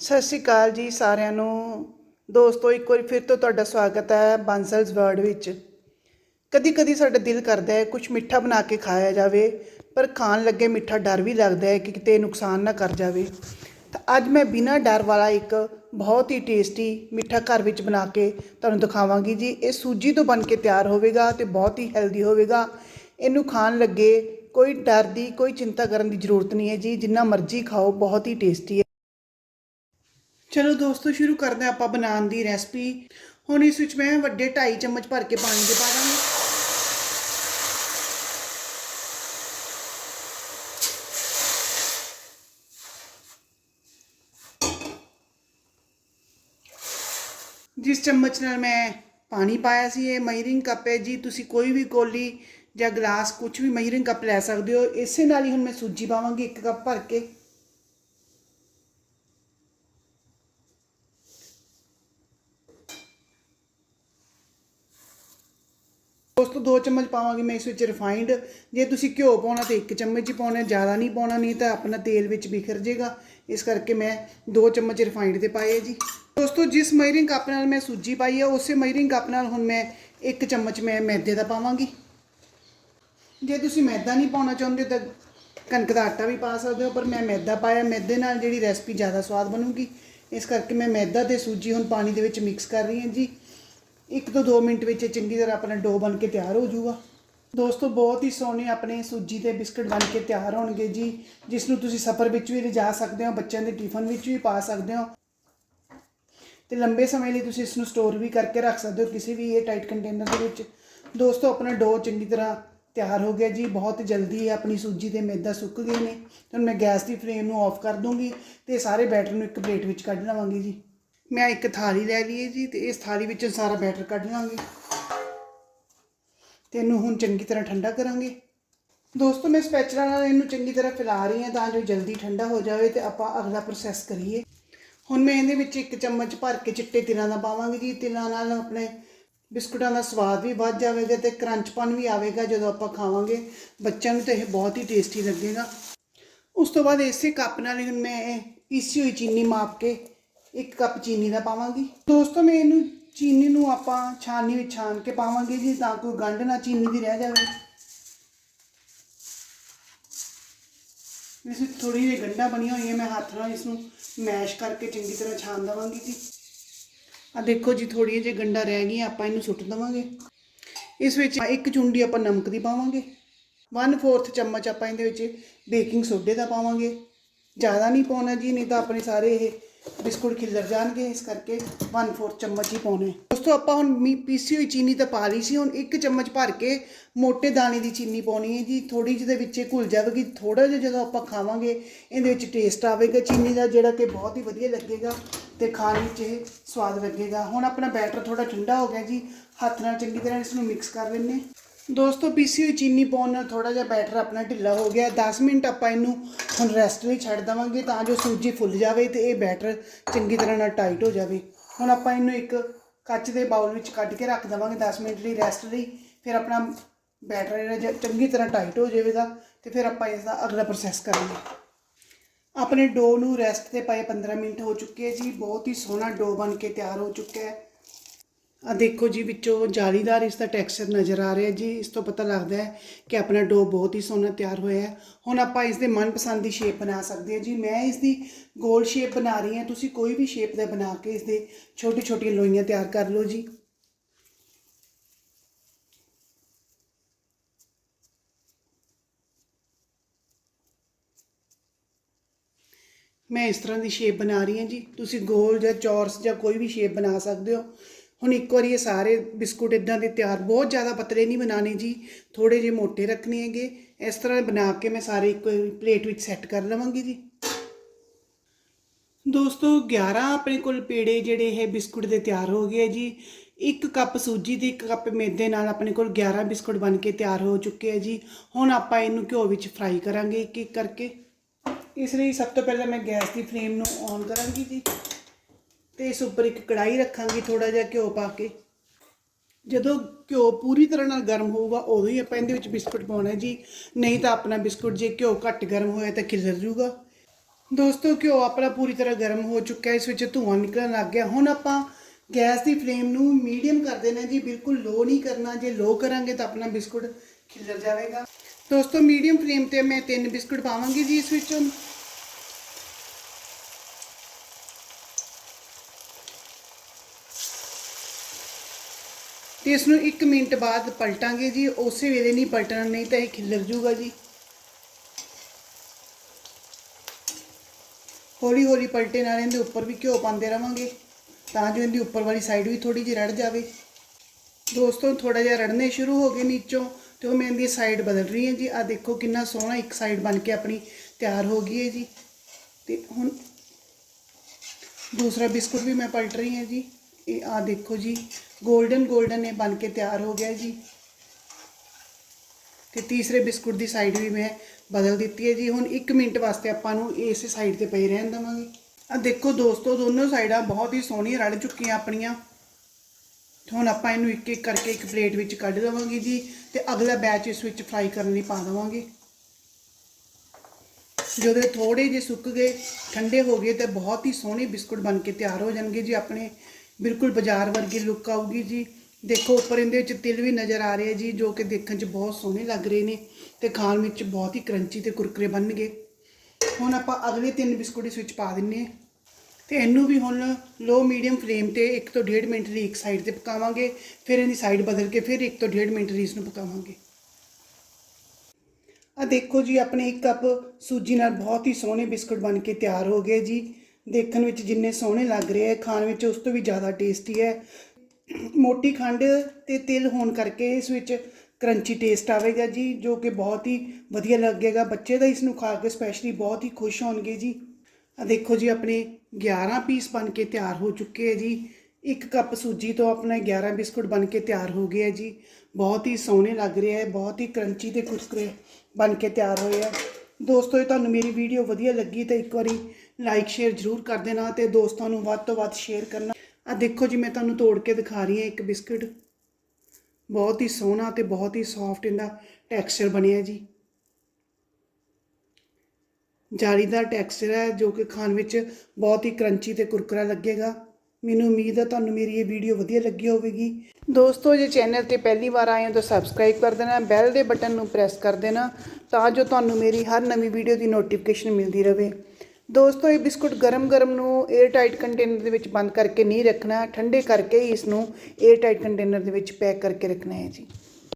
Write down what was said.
ਸਤਿ ਸ਼੍ਰੀ ਅਕਾਲ ਜੀ ਸਾਰਿਆਂ ਨੂੰ। ਦੋਸਤੋ, ਇੱਕ ਵਾਰੀ ਫਿਰ ਤੋਂ ਤੁਹਾਡਾ ਸਵਾਗਤ ਹੈ ਬਾਂਸਲਸ ਵਰਡ ਵਿੱਚ। ਕਦੀ ਕਦੀ ਸਾਡਾ ਦਿਲ ਕਰਦਾ ਹੈ ਕੁਝ ਮਿੱਠਾ ਬਣਾ ਕੇ ਖਾਇਆ ਜਾਵੇ, ਪਰ ਖਾਣ ਲੱਗੇ ਮਿੱਠਾ ਡਰ ਵੀ ਲੱਗਦਾ ਹੈ ਕਿ ਕਿਤੇ ਨੁਕਸਾਨ ਨਾ ਕਰ ਜਾਵੇ। ਤਾਂ ਅੱਜ ਮੈਂ ਬਿਨਾਂ ਡਰ ਵਾਲਾ ਇੱਕ ਬਹੁਤ ਹੀ ਟੇਸਟੀ ਮਿੱਠਾ ਘਰ ਵਿੱਚ ਬਣਾ ਕੇ ਤੁਹਾਨੂੰ ਦਿਖਾਵਾਂਗੀ ਜੀ। ਇਹ ਸੂਜੀ ਤੋਂ ਬਣ ਕੇ ਤਿਆਰ ਹੋਵੇਗਾ ਤੇ ਬਹੁਤ ਹੀ ਹੈਲਦੀ ਹੋਵੇਗਾ। ਇਹਨੂੰ ਖਾਣ ਲੱਗੇ ਕੋਈ ਡਰ ਦੀ, ਕੋਈ ਚਿੰਤਾ ਕਰਨ ਦੀ ਜ਼ਰੂਰਤ ਨਹੀਂ ਹੈ ਜੀ। ਜਿੰਨਾ ਮਰਜ਼ੀ ਖਾਓ, ਬਹੁਤ ਹੀ ਟੇਸਟੀ ਹੈ। ਚਲੋ ਦੋਸਤੋ ਸ਼ੁਰੂ ਕਰਦੇ ਹਾਂ ਆਪਾਂ ਬਣਾਉਣ ਦੀ ਰੈਸਪੀ ਹੁਣ ਇਸ ਵਿੱਚ ਮੈਂ ਵੱਡੇ 2.5 ਚਮਚ ਭਰ ਕੇ ਪਾਣੀ ਦੇ ਪਾ ਦਾਂਗੀ। ਜਿਸ ਚਮਚ ਨਾਲ ਮੈਂ ਪਾਣੀ ਪਾਇਆ ਸੀ, ਇਹ ਮਈਰਿੰਗ ਕੱਪ ਹੈ ਜੀ। ਤੁਸੀਂ ਕੋਈ ਵੀ ਕੋਲੀ ਜਾਂ ਗਲਾਸ ਕੁਝ ਵੀ ਮਈਰਿੰਗ ਕੱਪ ਲੈ ਸਕਦੇ ਹੋ। ਇਸੇ ਨਾਲ ਹੀ ਹੁਣ ਮੈਂ ਸੂਜੀ ਪਾਵਾਂਗੀ ਇੱਕ ਕੱਪ ਭਰ ਕੇ ਉਸ ਤੋਂ 2 ਚਮਚ ਪਾਵਾਂਗੀ ਮੈਂ ਇਸ ਵਿੱਚ ਰਿਫਾਈਂਡ ਜੇ ਤੁਸੀਂ ਘਿਓ ਪਾਉਣਾ ਤੇ 1 ਚਮਚ ਹੀ ਪਾਉਣਾ, ਜ਼ਿਆਦਾ ਨਹੀਂ ਪਾਉਣਾ, ਨਹੀਂ ਤਾਂ ਆਪਣਾ ਤੇਲ ਵਿੱਚ ਬਿਖਰ ਜਾਏਗਾ ਇਸ ਕਰਕੇ ਮੈਂ 2 ਚਮਚ ਰਿਫਾਈਂਡ ਦੇ ਪਾਏ ਜੀ। ਦੋਸਤੋ, ਜਿਸ ਮਈਰਿੰਗ ਕੱਪ ਨਾਲ ਮੈਂ ਸੂਜੀ ਪਾਈ ਹੈ ਉਸੇ ਮਈਰਿੰਗ ਕੱਪ ਨਾਲ ਹੁਣ ਮੈਂ 1 ਚਮਚ ਮੈਂ ਮੈਦੇ ਦਾ ਪਾਵਾਂਗੀ। ਜੇ ਤੁਸੀਂ ਮੈਦਾ ਨਹੀਂ ਪਾਉਣਾ ਚਾਹੁੰਦੇ ਤਾਂ ਕਣਕ ਦਾ ਆਟਾ ਵੀ ਪਾ ਸਕਦੇ ਹੋ, ਪਰ ਮੈਂ ਮੈਦਾ ਪਾਇਆ, ਮੈਦੇ ਨਾਲ ਜਿਹੜੀ ਰੈਸਪੀ ਜ਼ਿਆਦਾ ਸਵਾਦ ਬਣੂਗੀ। ਇਸ ਕਰਕੇ ਮੈਂ ਮੈਦਾ ਤੇ ਸੂਜੀ ਹੁਣ ਪਾਣੀ ਦੇ ਵਿੱਚ ਮਿਕਸ ਕਰ ਰਹੀ ਹਾਂ ਜੀ। ਇੱਕ ਤੋਂ 2 ਮਿੰਟ ਵਿੱਚ ਇਹ ਚੰਗੀ ਤਰ੍ਹਾਂ ਆਪਣਾ ਡੋ ਬਣ ਕੇ ਤਿਆਰ ਹੋ ਜਾਊਗਾ। ਦੋਸਤੋ, ਬਹੁਤ ਹੀ ਸੋਹਣੇ ਆਪਣੇ ਸੂਜੀ ਦੇ ਬਿਸਕਟ ਬਣ ਕੇ ਤਿਆਰ ਹੋਣਗੇ ਜੀ, ਜਿਸ ਨੂੰ ਤੁਸੀਂ ਸਫ਼ਰ ਵਿੱਚ ਵੀ ਲਿਜਾ ਸਕਦੇ ਹੋ, ਬੱਚਿਆਂ ਦੇ ਟਿਫਨ ਵਿੱਚ ਵੀ ਪਾ ਸਕਦੇ ਹੋ। ਤੇ ਲੰਬੇ ਸਮੇਂ ਲਈ ਤੁਸੀਂ ਇਸ ਨੂੰ ਸਟੋਰ ਵੀ ਕਰਕੇ ਰੱਖ ਸਕਦੇ ਹੋ ਕਿਸੇ ਵੀ ਇਹ ਟਾਈਟ ਕੰਟੇਨਰ ਦੇ ਵਿੱਚ। ਦੋਸਤੋ, ਆਪਣਾ ਡੋ ਚੰਗੀ ਤਰ੍ਹਾਂ ਤਿਆਰ ਹੋ ਗਿਆ ਜੀ, ਬਹੁਤ ਜਲਦੀ ਆਪਣੀ ਸੂਜੀ ਤੇ ਮੈਦਾ ਸੁੱਕ ਗਏ ਨੇ। ਹੁਣ ਮੈਂ ਗੈਸ ਦੀ ਫਲੇਮ ਨੂੰ ਆਫ ਕਰ ਦੂੰਗੀ ਤੇ ਸਾਰੇ ਬੈਟਰ ਨੂੰ ਇੱਕ ਪਲੇਟ ਵਿੱਚ ਕੱਢ ਲਵਾਂਗੀ ਜੀ। ਮੈਂ ਇੱਕ ਥਾਲੀ ਲੈ ਲਈ ਜੀ ਤੇ ਇਸ ਥਾਲੀ ਵਿੱਚੋਂ ਸਾਰਾ ਬੈਟਰ ਕੱਢ ਲਾਂਗੇ। ਤੇ ਇਹਨੂੰ ਹੁਣ ਚੰਗੀ ਤਰ੍ਹਾਂ ਠੰਡਾ ਕਰਾਂਗੇ। ਦੋਸਤੋ, ਮੈਂ ਸਪੈਚਲਾ ਨਾਲ ਇਹਨੂੰ ਚੰਗੀ ਤਰ੍ਹਾਂ ਫੈਲਾ ਰਹੀ ਹਾਂ ਤਾਂ ਜੋ ਜਲਦੀ ਠੰਡਾ ਹੋ ਜਾਵੇ ਤੇ ਆਪਾਂ ਅਗਲਾ ਪ੍ਰੋਸੈਸ ਕਰੀਏ। ਹੁਣ ਮੈਂ ਇਹਦੇ ਵਿੱਚ ਇੱਕ ਚਮਚ ਭਰ ਕੇ ਚਿੱਟੇ ਤਿਲਾਂ ਦਾ ਪਾਵਾਂਗੀ ਜੀ। ਤਿਲਾਂ ਨਾਲ ਆਪਣੇ ਬਿਸਕੁਟਾਂ ਦਾ ਸਵਾਦ ਵੀ ਵੱਧ ਜਾਵੇਗਾ ਤੇ ਕਰੰਚਪਨ ਵੀ ਆਵੇਗਾ ਜਦੋਂ ਆਪਾਂ ਖਾਵਾਂਗੇ। ਬੱਚਿਆਂ ਨੂੰ ਤਾਂ ਇਹ ਬਹੁਤ ਹੀ ਟੇਸਟੀ ਲੱਗੇਗਾ। ਉਸ ਤੋਂ ਬਾਅਦ ਇਸੇ ਕੱਪ ਨਾਲ ਹੁਣ ਮੈਂ ਇਹ ਪੀਸੀ ਹੋਈ ਚੀਨੀ ਮਾਪ ਕੇ ਇੱਕ ਕੱਪ ਚੀਨੀ ਦਾ ਪਾਵਾਂਗੀ। ਦੋਸਤੋ, ਮੈਂ ਇਹਨੂੰ ਚੀਨੀ ਨੂੰ ਆਪਾਂ ਛਾਨੀ ਵਿੱਚ ਛਾਨ ਕੇ ਪਾਵਾਂਗੇ ਜੀ, ਤਾਂ ਕੋਈ ਗੰਢ ਨਾ ਚੀਨੀ ਦੀ ਰਹਿ ਜਾਵੇ। ਇਸ ਵਿੱਚ ਥੋੜੀ ਜਿਹੀ ਗੰਢਾਂ ਬਣੀਆਂ ਹੋਈਆਂ, ਮੈਂ ਹੱਥ ਨਾਲ ਇਸ ਨੂੰ ਮੈਸ਼ ਕਰਕੇ ਚੰਗੀ ਤਰ੍ਹਾਂ ਛਾਨ ਦਵਾਂਗੀ ਜੀ। ਆ ਦੇਖੋ ਜੀ ਥੋੜੀਆਂ ਜਿਹੀ ਗੰਢਾਂ ਰਹਿ ਗਈਆਂ, ਆਪਾਂ ਇਹਨੂੰ ਸੁੱਟ ਦਵਾਂਗੇ। ਇਸ ਵਿੱਚ ਇੱਕ ਚੁੰਡੀ ਆਪਾਂ ਨਮਕ ਦੀ ਪਾਵਾਂਗੇ। 1/4 ਚਮਚ ਆਪਾਂ ਇਹਦੇ ਵਿੱਚ ਬੇਕਿੰਗ ਸੋਡੇ ਦਾ ਪਾਵਾਂਗੇ। ਜ਼ਿਆਦਾ ਨਹੀਂ ਪਾਉਣਾ ਜੀ, ਨਹੀਂ ਤਾਂ ਆਪਣੇ ਸਾਰੇ ਇਹ ਬਿਸਕੁਟ ਖਿਲਰ ਜਾਣਗੇ, ਇਸ ਕਰਕੇ 1/4 ਚਮਚ ਹੀ ਪਾਉਣੇ। ਦੋਸਤੋ, ਆਪਾਂ ਹੁਣ ਮੀ, ਪੀਸੀ ਹੋਈ ਚੀਨੀ ਤਾਂ ਪਾ ਲਈ ਸੀ, ਹੁਣ ਇੱਕ ਚਮਚ ਭਰ ਕੇ ਮੋਟੇ ਦਾਣੇ ਦੀ ਚੀਨੀ ਪਾਉਣੀ ਹੈ ਜੀ। ਥੋੜੀ ਜਿਹੀ ਦੇ ਵਿੱਚ ਘੁਲ ਜਾਵੇਗੀ। ਥੋੜਾ ਜਿਹਾ ਜਦੋਂ ਆਪਾਂ ਖਾਵਾਂਗੇ, ਇਹਦੇ ਵਿੱਚ ਟੇਸਟ ਆਵੇਗਾ ਚੀਨੀ ਦਾ, ਜਿਹੜਾ ਕਿ ਬਹੁਤ ਹੀ ਵਧੀਆ ਲੱਗੇਗਾ ਤੇ ਖਾਣ ਵਿੱਚ ਇਹ ਸਵਾਦ ਲੱਗੇਗਾ। ਹੁਣ ਆਪਣਾ ਬੈਟਰ ਥੋੜਾ ਠੰਡਾ ਹੋ ਗਿਆ ਜੀ। ਹੱਥ ਨਾਲ ਚੰਗੀ ਤਰ੍ਹਾਂ ਇਸ ਨੂੰ ਮਿਕਸ ਕਰ ਲੈਣੇ ਦੋਸਤੋ ਪੀਸੀ ਹੋਈ ਚੀਨੀ ਪਾਉਣ ਨਾਲ ਥੋੜਾ ਜਿਹਾ ਬੈਟਰ ਆਪਣਾ ਢਿੱਲਾ ਹੋ ਗਿਆ। 10 ਮਿੰਟ ਆਪਾਂ ਇਹਨੂੰ ਹੁਣ ਰੈਸਟ ਲਈ ਛੱਡ ਦਵਾਂਗੇ ਤਾਂ ਜੋ ਸੂਜੀ ਫੁੱਲ ਜਾਵੇ ਤੇ ਇਹ ਬੈਟਰ ਚੰਗੀ ਤਰ੍ਹਾਂ ਨਾਲ ਟਾਈਟ ਹੋ ਜਾਵੇ। ਹੁਣ ਆਪਾਂ ਇਹਨੂੰ ਇੱਕ ਕੱਚ ਦੇ ਬਾਉਲ ਵਿੱਚ ਕੱਢ ਕੇ ਰੱਖ ਦਵਾਂਗੇ 10 ਮਿੰਟ ਲਈ ਰੈਸਟ ਲਈ। ਫਿਰ ਆਪਣਾ ਬੈਟਰ ਜਿਹੜਾ ਜ- ਚੰਗੀ ਤਰ੍ਹਾਂ ਟਾਈਟ ਹੋ ਜਾਵੇਗਾ ਤੇ ਫਿਰ ਆਪਾਂ ਇਸ ਦਾ ਅਗਲਾ ਪ੍ਰੋਸੈਸ ਕਰਾਂਗੇ। ਆਪਣੇ ਡੋ ਨੂੰ ਰੈਸਟ ਤੇ ਪਾਏ 15 ਮਿੰਟ ਹੋ ਚੁੱਕੇ ਜੀ। ਬਹੁਤ ਹੀ ਸੋਹਣਾ ਡੋ ਬਣ ਕੇ ਤਿਆਰ ਹੋ ਚੁੱਕਾ ਹੈ। ਆ ਦੇਖੋ ਜੀ, ਵਿੱਚੋਂ ਜਾਲੀਦਾਰ ਇਸ ਦਾ ਟੈਕਸਚਰ ਨਜ਼ਰ ਆ ਰਿਹਾ ਜੀ। ਇਸ ਤੋਂ ਪਤਾ ਲੱਗਦਾ ਹੈ ਕਿ ਆਪਣਾ ਡੋ ਬਹੁਤ ਹੀ ਸੋਹਣਾ ਤਿਆਰ ਹੋਇਆ ਹੈ। ਹੁਣ ਆਪਾਂ ਇਸ ਦੇ ਮਨਪਸੰਦ ਦੀ ਸ਼ੇਪ ਬਣਾ ਸਕਦੇ ਹਾਂ ਜੀ। ਮੈਂ ਇਸ ਦੀ ਗੋਲ ਸ਼ੇਪ ਬਣਾ ਰਹੀ ਹਾਂ। ਤੁਸੀਂ ਕੋਈ ਵੀ ਸ਼ੇਪ ਦਾ ਬਣਾ ਕੇ ਇਸ ਦੇ ਛੋਟੀ ਛੋਟੀਆਂ ਲੋਈਆਂ ਤਿਆਰ ਕਰ ਲਓ ਜੀ। ਮੈਂ ਇਸ ਤਰ੍ਹਾਂ ਦੀ ਸ਼ੇਪ ਬਣਾ ਰਹੀ ਹਾਂ ਜੀ। ਤੁਸੀਂ ਗੋਲ ਜਾਂ ਚੌਰਸ ਜਾਂ ਕੋਈ ਵੀ ਸ਼ੇਪ ਬਣਾ ਸਕਦੇ ਹੋ। ਹੁਣ ਇੱਕ ਵਾਰੀ ਇਹ ਸਾਰੇ ਬਿਸਕੁਟ ਇਦਾਂ ਦੇ ਤਿਆਰ, ਬਹੁਤ ਜ਼ਿਆਦਾ ਪਤਲੇ ਨਹੀਂ ਬਣਾਣੇ ਜੀ ਥੋੜੇ ਜਿਹੇ ਮੋਟੇ ਰੱਖਣੇ ਹੈਗੇ। ਇਸ ਤਰ੍ਹਾਂ ਬਣਾ ਕੇ ਮੈਂ ਸਾਰੇ ਇੱਕ ਪਲੇਟ ਵਿੱਚ ਸੈੱਟ ਕਰ ਲਵਾਂਗੀ ਜੀ। ਦੋਸਤੋ 11 ਆਪਣੇ ਕੋਲ ਪੇੜੇ ਜਿਹੜੇ ਇਹ ਬਿਸਕੁਟ ਦੇ ਤਿਆਰ ਹੋ ਗਏ ਜੀ। ਇੱਕ ਕੱਪ ਸੂਜੀ ਤੇ ਇੱਕ ਕੱਪ ਮੈਦੇ ਨਾਲ ਆਪਣੇ ਕੋਲ 11 ਬਿਸਕੁਟ ਬਣ ਕੇ ਤਿਆਰ ਹੋ ਚੁੱਕੇ ਆ ਜੀ। ਹੁਣ ਆਪਾਂ ਇਹਨੂੰ ਘਿਓ ਵਿੱਚ ਫਰਾਈ ਕਰਾਂਗੇ ਇੱਕ ਇੱਕ ਕਰਕੇ। ਇਸ ਲਈ ਸਭ ਤੋਂ ਪਹਿਲਾਂ ਮੈਂ ਗੈਸ ਦੀ ਫਲੇਮ ਨੂੰ ਔਨ ਕਰਾਂਗੀ ਜੀ। ਤੇ ਇਸ ਉੱਪਰ ਇੱਕ ਕੜਾਈ ਰੱਖਾਂਗੀ ਥੋੜਾ ਜਿਹਾ ਘਿਓ ਪਾ ਕੇ। ਜਦੋਂ ਘਿਓ ਪੂਰੀ ਤਰ੍ਹਾਂ ਨਾਲ ਗਰਮ ਹੋਊਗਾ, ਉਦੋਂ ਹੀ ਆਪਾਂ ਇਹਦੇ ਵਿੱਚ ਬਿਸਕੁਟ ਪਾਉਣਾ ਜੀ। ਨਹੀਂ ਤਾਂ ਆਪਣਾ ਬਿਸਕੁਟ ਜੇ ਘਿਓ ਘੱਟ ਗਰਮ ਹੋਇਆ ਤਾਂ ਖਿਲਰ ਜੂਗਾ। ਦੋਸਤੋ, ਘਿਓ ਆਪਣਾ ਪੂਰੀ ਤਰ੍ਹਾਂ ਗਰਮ ਹੋ ਚੁੱਕਾ ਹੈ, ਇਸ ਵਿੱਚ ਧੂਆਂ ਨਿਕਲਣ ਲੱਗ ਗਿਆ। ਹੁਣ ਆਪਾਂ ਗੈਸ ਦੀ ਫਲੇਮ ਨੂੰ ਮੀਡੀਅਮ ਕਰ ਦੇਣਾ ਜੀ, ਬਿਲਕੁਲ ਲੋ ਨਹੀਂ ਕਰਨਾ। ਜੇ ਲੋ ਕਰਾਂਗੇ ਤਾਂ ਆਪਣਾ ਬਿਸਕੁਟ ਖਿਲਰ ਜਾਵੇਗਾ। ਦੋਸਤੋ, ਮੀਡੀਅਮ ਫਲੇਮ ਤੇ ਮੈਂ ਤਿੰਨ ਬਿਸਕੁਟ ਪਾਵਾਂਗੀ ਜੀ ਇਸ ਵਿੱਚ। ਇਸ ਨੂੰ 1 ਮਿੰਟ ਬਾਅਦ ਪਲਟਾਂਗੇ ਜੀ, ਉਸੇ ਵੇਲੇ ਨਹੀਂ ਪਲਟਣਾ, ਨਹੀਂ ਤਾਂ ਇਹ ਖਿਲਰ ਜੂਗਾ ਜੀ। ਹੌਲੀ ਹੌਲੀ ਪਲਟੇ ਨਾਲ ਇਹਦੇ ਉੱਪਰ ਵੀ ਘਿਓ ਪਾਉਂਦੇ ਰਵਾਂਗੇ, ਤਾਂ ਜੋ ਇਹਦੀ ਉੱਪਰ ਵਾਲੀ ਸਾਈਡ ਵੀ ਥੋੜੀ ਜਿਹੀ ਰੜ ਜਾਵੇ। ਦੋਸਤੋ ਥੋੜਾ ਜਿਹਾ ਰੜਨੇ ਸ਼ੁਰੂ ਹੋ ਗਏ ਨੀਚੋਂ, ਤੇ ਉਹ ਮੈਂ ਇਹਦੀ ਸਾਈਡ ਬਦਲ ਰਹੀ ਹਾਂ ਜੀ। ਆ ਦੇਖੋ ਕਿੰਨਾ ਸੋਹਣਾ ਇੱਕ ਸਾਈਡ ਬਣ ਕੇ ਆਪਣੀ ਤਿਆਰ ਹੋ ਗਈ ਹੈ ਜੀ। ਤੇ ਹੁਣ ਦੂਸਰਾ ਬਿਸਕੁਟ ਵੀ ਮੈਂ ਪਲਟ ਰਹੀ ਹਾਂ ਜੀ। ਇਹ ਆ ਦੇਖੋ ਜੀ 골ਡਨ 골ਡਨ ਇਹ ਬਣ ਕੇ ਤਿਆਰ ਹੋ ਗਿਆ ਜੀ। ਤੇ ਤੀਸਰੇ ਬਿਸਕੁਟ ਦੀ ਸਾਈਡ ਵੀ ਮੈਂ ਬਦਲ ਦਿੱਤੀ ਹੈ ਜੀ। ਹੁਣ 1 ਮਿੰਟ ਵਾਸਤੇ ਆਪਾਂ ਨੂੰ ਇਸ ਸਾਈਡ ਤੇ ਪਈ ਰਹਿਣ ਦੇਵਾਂਗੇ। ਆ ਦੇਖੋ ਦੋਸਤੋ, ਦੋਨੋਂ ਸਾਈਡਾਂ ਬਹੁਤ ਹੀ ਸੋਹਣੀਆਂ ਰਲ ਚੁੱਕੀਆਂ ਆਪਣੀਆਂ। ਹੁਣ ਆਪਾਂ ਇਹਨੂੰ ਇੱਕ ਇੱਕ ਕਰਕੇ ਇੱਕ ਪਲੇਟ ਵਿੱਚ ਕੱਢ ਦੇਵਾਂਗੇ ਜੀ ਤੇ ਅਗਲਾ ਬੈਚ ਇਸ ਵਿੱਚ ਫਰਾਈ ਕਰਨ ਲਈ ਪਾ ਦੇਵਾਂਗੇ। ਜਦੋਂ ਇਹ ਥੋੜੇ ਜਿਹੇ ਸੁੱਕ ਗਏ, ਠੰਡੇ ਹੋ ਗਏ ਤੇ ਬਹੁਤ ਹੀ ਸੋਹਣੇ ਬਿਸਕੁਟ ਬਣ ਕੇ ਤਿਆਰ ਹੋ ਜਾਣਗੇ ਜੀ ਆਪਣੇ। ਬਿਲਕੁਲ ਬਾਜ਼ਾਰ ਵਰਗੀ ਲੁੱਕ ਆਊਗੀ ਜੀ। ਦੇਖੋ, ਉੱਪਰ ਇਹਦੇ ਵਿੱਚ ਤਿਲ ਵੀ ਨਜ਼ਰ ਆ ਰਹੇ ਜੀ, ਜੋ ਕਿ ਦੇਖਣ 'ਚ ਬਹੁਤ ਸੋਹਣੇ ਲੱਗ ਰਹੇ ਨੇ ਤੇ ਖਾਣ ਵਿੱਚ ਬਹੁਤ ਹੀ ਕਰੰਚੀ ਤੇ ਕੁਰਕਰੇ ਬਣਨਗੇ। ਹੁਣ ਆਪਾਂ ਅਗਲੇ ਤਿੰਨ ਬਿਸਕੁਟ ਇਸ ਵਿੱਚ ਪਾ ਦਿੰਨੇ ਹਾਂ ਤੇ ਇਹਨੂੰ ਵੀ ਹੁਣ ਲੋ ਮੀਡੀਅਮ ਫਲੇਮ ਤੇ 1 ਤੋਂ 1.5 ਮਿੰਟ ਲਈ ਇੱਕ ਸਾਈਡ ਤੇ ਪਕਾਵਾਂਗੇ, ਫਿਰ ਇਹਦੀ ਸਾਈਡ ਬਦਲ ਕੇ ਫਿਰ 1 ਤੋਂ 1.5 ਮਿੰਟ ਲਈ ਇਸ ਨੂੰ ਪਕਾਵਾਂਗੇ। ਆ ਦੇਖੋ ਜੀ, ਆਪਣੇ ਇੱਕ ਕੱਪ ਸੂਜੀ ਨਾਲ ਬਹੁਤ ਹੀ ਸੋਹਣੇ ਬਿਸਕੁਟ ਬਣ ਕੇ ਤਿਆਰ ਹੋ ਗਏ ਜੀ। ਦੇਖਣ ਵਿੱਚ ਜਿੰਨੇ ਸੋਹਣੇ ਲੱਗ ਰਹੇ ਆ ਖਾਣ ਵਿੱਚ ਉਸ ਤੋਂ ਵੀ ਜ਼ਿਆਦਾ ਟੇਸਟੀ ਹੈ। ਮੋਟੀ ਖੰਡ ਤੇ ਤਿਲ ਹੋਣ ਕਰਕੇ ਇਸ ਵਿੱਚ ਕਰੰਚੀ ਟੇਸਟ ਆਵੇਗਾ ਜੀ, ਜੋ ਕਿ ਬਹੁਤ ਹੀ ਵਧੀਆ ਲੱਗੇਗਾ। ਬੱਚੇ ਦਾ ਇਸ ਨੂੰ ਖਾ ਕੇ ਸਪੈਸ਼ਲੀ ਬਹੁਤ ਹੀ ਖੁਸ਼ ਹੋਣਗੇ ਜੀ। ਆ ਦੇਖੋ ਜੀ, ਆਪਣੇ 11 ਪੀਸ ਬਣ ਕੇ ਤਿਆਰ ਹੋ ਚੁੱਕੇ ਹੈ ਜੀ। ਇੱਕ ਕੱਪ ਸੂਜੀ ਤੋਂ ਆਪਣਾ 11 ਬਿਸਕੁਟ ਬਣ ਕੇ ਤਿਆਰ ਹੋ ਗਏ ਹੈ ਜੀ। ਬਹੁਤ ਹੀ ਸੋਹਣੇ ਲੱਗ ਰਹੇ ਹੈ ਬਹੁਤ ਹੀ ਕਰੰਚੀ ਤੇ ਕੁਰਕਰੇ ਬਣ ਕੇ ਤਿਆਰ ਹੋਏ ਆ। ਦੋਸਤੋ ਜੇ ਤੁਹਾਨੂੰ ਮੇਰੀ ਵੀਡੀਓ ਵਧੀਆ ਲੱਗੀ ਤਾਂ ਇੱਕ ਵਾਰੀ ਲਾਈਕ ਸ਼ੇਅਰ ਜ਼ਰੂਰ ਕਰ ਦੇਣਾ ਤੇ ਦੋਸਤਾਂ ਨੂੰ ਵੱਧ ਤੋਂ ਵੱਧ ਸ਼ੇਅਰ ਕਰਨਾ। ਆ ਦੇਖੋ ਜੀ, ਮੈਂ ਤੁਹਾਨੂੰ ਤੋੜ ਕੇ ਦਿਖਾ ਰਹੀ ਹਾਂ ਇੱਕ ਬਿਸਕੁਟ। ਬਹੁਤ ਹੀ ਸੋਹਣਾ ਤੇ ਬਹੁਤ ਹੀ ਸੌਫਟ ਇਹਦਾ ਟੈਕਸਚਰ ਬਣਿਆ ਜੀ। ਜਾਲੀਦਾਰ ਟੈਕਸਚਰ ਹੈ ਜੋ ਕਿ ਖਾਣ ਵਿੱਚ ਬਹੁਤ ਹੀ ਕਰੰਚੀ ਤੇ ਕੁਰਕਰਾ ਲੱਗੇਗਾ। ਮੈਨੂੰ ਉਮੀਦ ਹੈ ਤੁਹਾਨੂੰ ਮੇਰੀ ਇਹ ਵੀਡੀਓ ਵਧੀਆ ਲੱਗੀ ਹੋਵੇਗੀ। ਦੋਸਤੋ, ਜੇ ਚੈਨਲ ਤੇ ਪਹਿਲੀ ਵਾਰ ਆਏ ਹੋ ਤਾਂ ਸਬਸਕ੍ਰਾਈਬ ਕਰ ਦੇਣਾ ਬੈਲ ਦੇ ਬਟਨ ਨੂੰ ਪ੍ਰੈਸ ਕਰ ਦੇਣਾ ਤਾਂ ਜੋ ਤੁਹਾਨੂੰ ਮੇਰੀ ਹਰ ਨਵੀਂ ਵੀਡੀਓ ਦੀ ਨੋਟੀਫਿਕੇਸ਼ਨ ਮਿਲਦੀ ਰਹੇ। ਦੋਸਤੋ, ਇਹ ਬਿਸਕੁਟ ਗਰਮ-ਗਰਮ ਨੂੰ 에ਅਰ ਟਾਈਟ ਕੰਟੇਨਰ ਦੇ ਵਿੱਚ ਬੰਦ ਕਰਕੇ ਨਹੀਂ ਰੱਖਣਾ, ਠੰਡੇ ਕਰਕੇ ਹੀ ਇਸ ਨੂੰ 에ਅਰ ਟਾਈਟ ਕੰਟੇਨਰ ਦੇ ਵਿੱਚ ਪੈਕ ਕਰਕੇ ਰੱਖਣਾ ਹੈ ਜੀ।